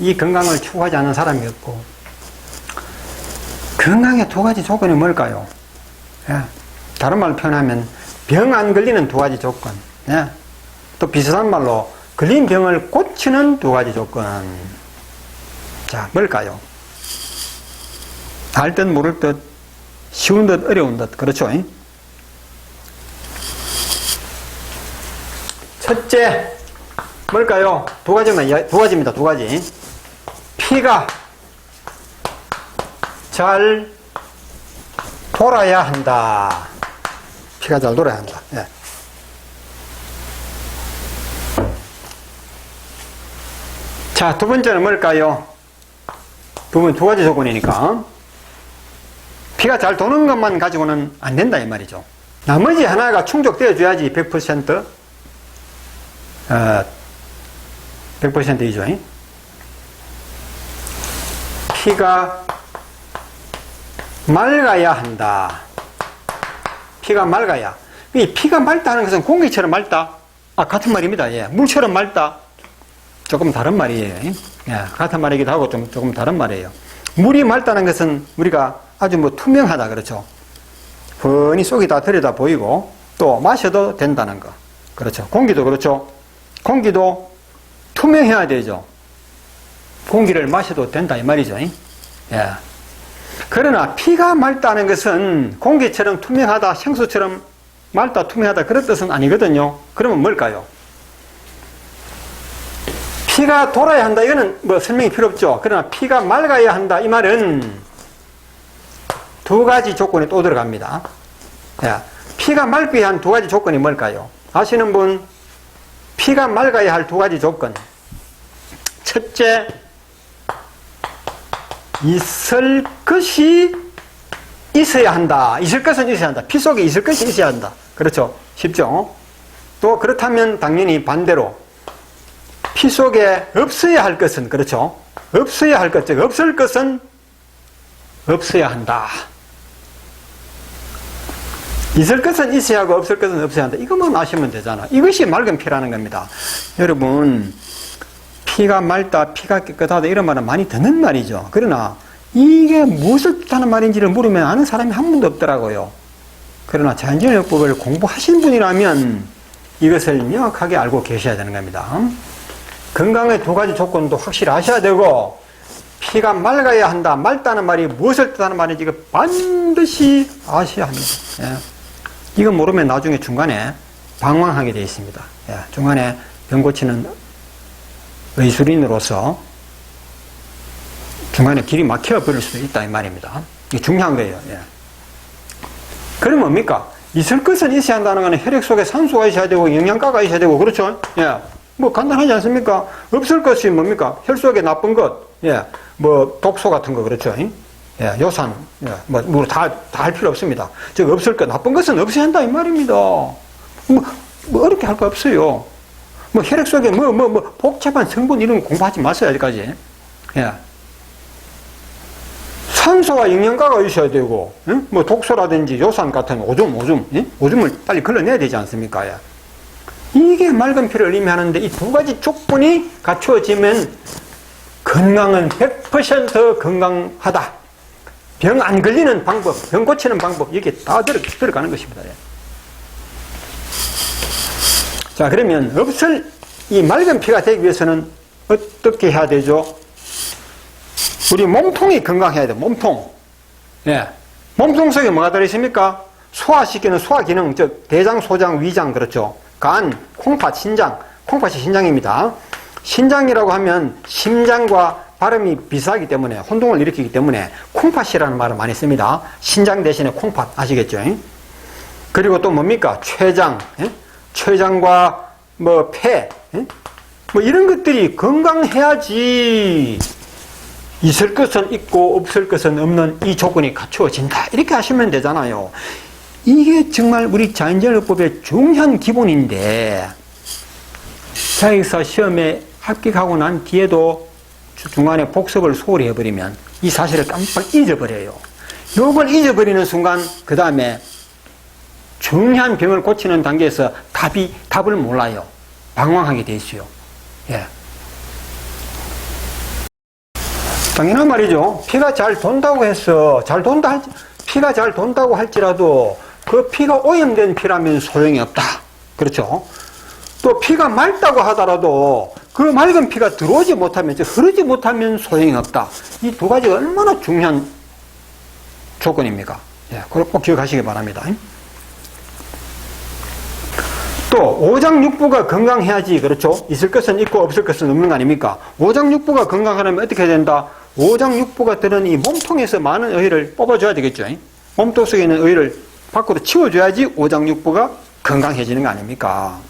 이 건강을 추구하지 않는 사람이 없고 건강의 두 가지 조건이 뭘까요? 예. 다른 말로 표현하면 병 안 걸리는 두 가지 조건 예. 또 비슷한 말로 걸린 병을 고치는 두 가지 조건 자 뭘까요? 알 듯 모를 듯 쉬운 듯 어려운 듯 그렇죠? 첫째 뭘까요? 두 가지만 두 가지입니다. 두 가지. 피가 잘 돌아야 한다. 피가 잘 돌아야 한다. 예. 자, 두 번째는 뭘까요? 두 번, 두 가지 조건이니까. 피가 잘 도는 것만 가지고는 안 된다, 이 말이죠. 나머지 하나가 충족되어줘야지 100% 어, 100%이죠. 피가 맑아야 한다. 피가 맑아야. 이 피가 맑다는 것은 공기처럼 맑다. 아, 같은 말입니다. 예. 물처럼 맑다. 조금 다른 말이에요. 예. 같은 말이기도 하고 좀, 조금 다른 말이에요. 물이 맑다는 것은 우리가 아주 뭐 투명하다. 그렇죠. 훤히 속이 다 들여다 보이고 또 마셔도 된다는 거. 그렇죠. 공기도 그렇죠. 공기도 투명해야 되죠. 공기를 마셔도 된다 이 말이죠. 예. 그러나 피가 맑다는 것은 공기처럼 투명하다, 생수처럼 맑다, 투명하다 그런 뜻은 아니거든요. 그러면 뭘까요? 피가 돌아야 한다. 이거는 뭐 설명이 필요 없죠. 그러나 피가 맑아야 한다. 이 말은 두 가지 조건이 또 들어갑니다. 예. 피가 맑게 한 두 가지 조건이 뭘까요? 아시는 분? 피가 맑아야 할 두 가지 조건. 첫째, 있을 것이 있어야 한다. 있을 것은 있어야 한다. 피 속에 있을 것이 있어야 한다. 그렇죠? 쉽죠? 또 그렇다면 당연히 반대로 피 속에 없어야 할 것은 그렇죠? 없어야 할 것, 즉 없을 것은 없어야 한다. 있을 것은 있어야 하고 없을 것은 없어야 한다. 이것만 아시면 되잖아. 이것이 맑은 피라는 겁니다. 여러분, 피가 맑다, 피가 깨끗하다 이런 말은 많이 듣는 말이죠. 그러나 이게 무엇을 뜻하는 말인지를 물으면 아는 사람이 한 분도 없더라고요. 그러나 자연진화요법을 공부하신 분이라면 이것을 명확하게 알고 계셔야 되는 겁니다. 건강의 두 가지 조건도 확실히 아셔야 되고 피가 맑아야 한다. 맑다는 말이 무엇을 뜻하는 말인지 반드시 아셔야 합니다. 예. 이거 모르면 나중에 중간에 방황하게 되어 있습니다. 예. 중간에 병 고치는 의술인으로서 중간에 길이 막혀 버릴 수도 있다 이 말입니다. 이게 중요한 거예요. 예. 그럼 뭡니까? 있을 것은 있어야 한다는 것은 혈액 속에 산소가 있어야 되고 영양가가 있어야 되고 그렇죠? 예. 뭐 간단하지 않습니까? 없을 것이 뭡니까? 혈 속에 나쁜 것, 예. 뭐 독소 같은 거 그렇죠? 예. 요산, 예. 뭐, 뭐 다, 다 할 필요 없습니다. 즉 없을 것, 나쁜 것은 없어야 한다 이 말입니다. 뭐, 뭐 어렵게 할 거 없어요. 뭐 혈액 속에 뭐 뭐 뭐 복잡한 성분 이런 거 공부하지 마세요 아직까지. 예. 산소와 영양가가 있어야 되고, 응? 뭐 독소라든지 요산 같은 오줌, 오줌, 응? 오줌을 빨리 걸러내야 되지 않습니까? 예. 이게 맑은 피를 의미하는데 이 두 가지 조건이 갖추어지면 건강은 100% 건강하다. 병 안 걸리는 방법, 병 고치는 방법, 이게 다 들어, 들어가는 것입니다. 예. 자, 그러면 없을 이 맑은 피가 되기 위해서는 어떻게 해야 되죠? 우리 몸통이 건강해야 돼, 몸통. 예. 몸통 속에 뭐가 들어있습니까? 소화시키는 소화 기능, 즉, 대장, 소장, 위장, 그렇죠. 간, 콩팥, 신장. 콩팥이 신장입니다. 신장이라고 하면 심장과 발음이 비슷하기 때문에 혼동을 일으키기 때문에 콩팥이라는 말을 많이 씁니다. 신장 대신에 콩팥 아시겠죠? 그리고 또 뭡니까? 췌장, 예? 췌장과 뭐 폐, 예? 뭐 이런 것들이 건강해야지 있을 것은 있고 없을 것은 없는 이 조건이 갖추어진다. 이렇게 하시면 되잖아요. 이게 정말 우리 자연재해법의 중요한 기본인데 자기사 시험에 합격하고 난 뒤에도 중간에 복습을 소홀히 해버리면 이 사실을 깜빡 잊어버려요. 요걸 잊어버리는 순간 그 다음에 중요한 병을 고치는 단계에서 답이 답을 몰라요. 방황하게 돼 있어요. 예. 당연한 말이죠. 피가 잘 돈다고 해서 잘 돈다 할- 피가 잘 돈다고 할지라도 그 피가 오염된 피라면 소용이 없다. 그렇죠? 또 피가 맑다고 하더라도 그 맑은 피가 들어오지 못하면 즉 흐르지 못하면 소용이 없다. 이 두 가지가 얼마나 중요한 조건입니까? 예, 그걸 꼭 기억하시기 바랍니다. 또 오장육부가 건강해야지 그렇죠? 있을 것은 있고 없을 것은 없는 거 아닙니까? 오장육부가 건강하려면 어떻게 해야 된다? 오장육부가 들은 이 몸통에서 많은 의를 뽑아줘야 되겠죠. 몸통 속에 있는 의를 밖으로 치워줘야지 오장육부가 건강해지는 거 아닙니까?